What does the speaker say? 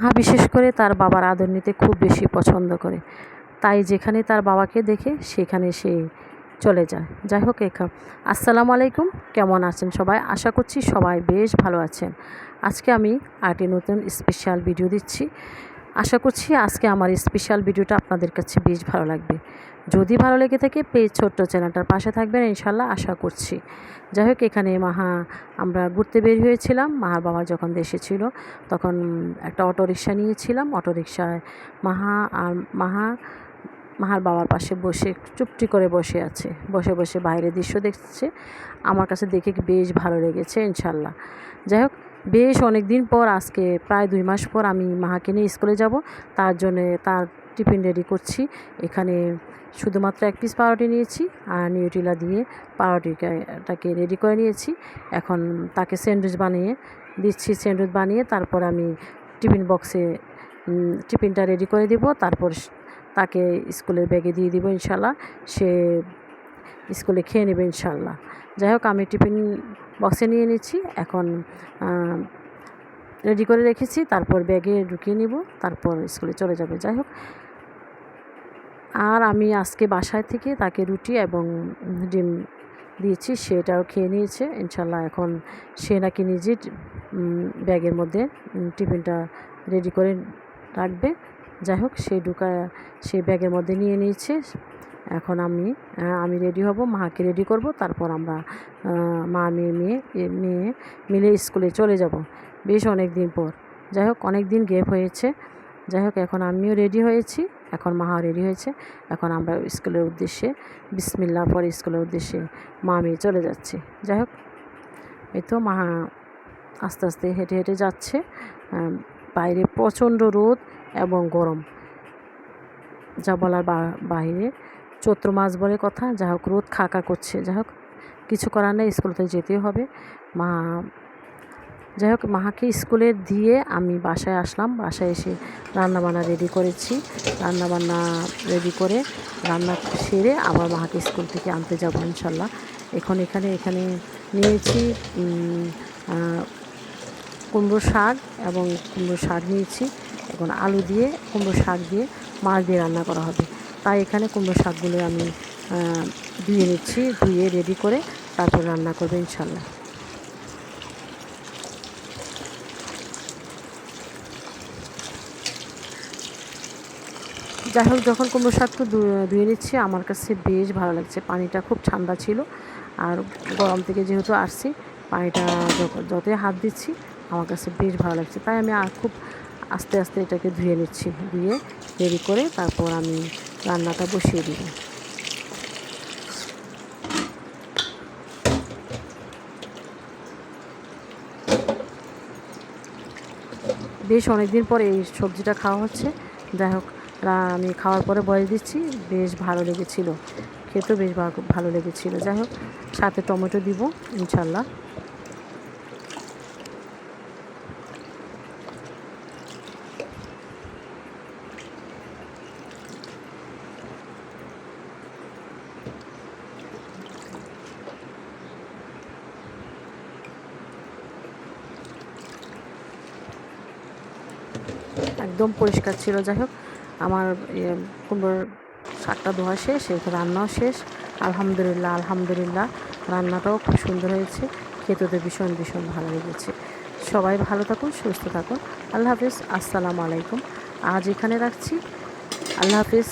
মাহা বিশেষ করে তার বাবার আদর নিতে খুব বেশি পছন্দ করে। তাই যেখানে তার বাবাকে দেখে সেখানে সে চলে যায়। যাই হোক এখা আসসালামু আলাইকুম। কেমন আছেন সবাই? আশা করছি সবাই বেশ ভালো আছেন। আজকে আমি আরেকটি নতুন স্পেশাল ভিডিও দিচ্ছি। আশা করছি আজকে আমার স্পেশাল ভিডিওটা আপনাদের কাছে বেশ ভালো লাগবে। যদি ভালো লেগে থাকে প্লিজ ছোট্ট চ্যানেলটার পাশে থাকবেন ইনশাল্লাহ আশা করছি। যাই হোক, এখানে মাহা, আমরা ঘুরতে বের হয়েছিলাম। মাহার বাবা যখন দেশে ছিল, তখন একটা অটো রিক্সা নিয়েছিলাম। অটো রিক্সায় মাহা আর মাহা, মাহার বাবার পাশে বসে চুপটি করে বসে আছে। বসে বসে বাইরের দৃশ্য দেখছে। আমার কাছে দেখে বেশ ভালো লেগেছে ইনশাল্লাহ যাই হোক বেশ অনেক দিন পর, আজকে প্রায় দুই মাস পর আমি মাহাকে নিয়ে স্কুলে যাব। তার জন্যে তার টিফিন রেডি করছি। এখানে শুধুমাত্র এক পিস পাউরুটি নিয়েছি আর নিউটিলা দিয়ে পাউরুটিটাকে রেডি করে নিয়েছি। এখন তাকে স্যান্ডউইচ বানিয়ে দিচ্ছি, স্যান্ডউইচ বানিয়ে তারপর আমি টিফিন বক্সে টিফিনটা রেডি করে দিব। তারপর তাকে স্কুলের ব্যাগে দিয়ে দিব ইনশাল্লাহ সে স্কুলে খেয়ে নেবে ইনশাল্লাহ। যাই হোক, আমি টিফিন বক্সে নিয়ে নিচ্ছি। এখন রেডি করে রেখেছি। তারপর ব্যাগে ঢুকিয়ে নিব। তারপর স্কুলে চলে যাবে। যাই হোক, আর আমি আজকে বাসায় থেকে তাকে রুটি এবং ডিম দিয়েছি। সেটাও খেয়ে নিয়েছে। ইনশাল্লাহ এখন সে নাকি নিজে ব্যাগের মধ্যে টিফিনটা রেডি করে রাখবে। যাই হোক, সে ঢুকা, সে ব্যাগের মধ্যে নিয়ে নিয়েছে। এখন আমি আমি রেডি হব, মাকে রেডি করব, তারপর আমরা মা মেয়ে মেয়ে মেয়ে মিলে স্কুলে চলে যাব। বেশ অনেক দিন পর। যাই হোক অনেক দিন গ্যাপ হয়েছে। যাই হোক, এখন আমিও রেডি হয়েছি। এখন মাও রেডি হয়েছে। এখন আমরা স্কুলের উদ্দেশ্যে বিসমিল্লা পরে স্কুলের উদ্দেশ্যে মা, মেয়ে চলে যাচ্ছে। যাই হোক, এই তো মা আস্তে আস্তে হেঁটে হেঁটে যাচ্ছে। বাইরে প্রচণ্ড রোদ এবং গরম। যা বলার বাইরে চৈত্র মাস বলে কথা। যা হোক, রোদ খাকা করছে। যাই হোক, কিছু করার নেই স্কুল থেকে যেতেই হবে। মা, যাই হোক, মাকে স্কুলে দিয়ে আমি বাসায় আসলাম। বাসায় এসে রান্নাবান্না রেডি করেছি। রান্নাবান্না রেডি করে রান্না সেরে আবার মাকে স্কুল থেকে আনতে যাব ইনশাল্লাহ। এখন এখানে এখানে নিয়েছি কুমড়ো শাক এবং কুমড়ো শাক নিয়েছি। এখন আলু দিয়ে, কুমড়ো শাক দিয়ে মাছ দিয়ে রান্না করা হবে। তাই এখানে কুমড়ো শাকগুলো আমি ধুয়ে নিচ্ছি, ধুয়ে রেডি করে তারপর রান্না করবে ইনশাল্লাহ যাই হোক, যখন কুমড়ো শাকটা ধুয়ে নিচ্ছি, আমার কাছে বেশ ভালো লাগছে। পানিটা খুব ঠান্ডা ছিল আর গরম থেকে যেহেতু আসছি, পানিটা যতই হাত দিচ্ছি, আমার কাছে বেশ ভালো লাগছে। তাই আমি খুব আস্তে আস্তে এটাকে ধুয়ে নিচ্ছি, ধুয়ে রেডি করে তারপর আমি রান্নাটা বসিয়ে দিব বেশ অনেক দিন পরে এই সবজিটা খাওয়া হচ্ছে। যাই হোক আমি খাওয়ার পরে বয়স দিচ্ছি। বেশ ভালো লেগেছিল। খেতেও বেশ ভালো লেগেছিলো। যাই হোক, সাথে টমেটো দিব, ইনশাল্লাহ। একদম পরিষ্কার ছিল। যাই হোক, আমার কুমড়োর শাকটা ধোয়া শেষ এরপর রান্নাও শেষ। আলহামদুলিল্লাহ আলহামদুলিল্লাহ, রান্নাটাও খুব সুন্দর হয়েছে। খেতে তো ভীষণ ভীষণ ভালো লেগেছে। সবাই ভালো থাকুন, সুস্থ থাকুন। আল্লাহ হাফিজ, আসসালামু আলাইকুম। আজ এখানে রাখছি। আল্লাহ হাফিজ।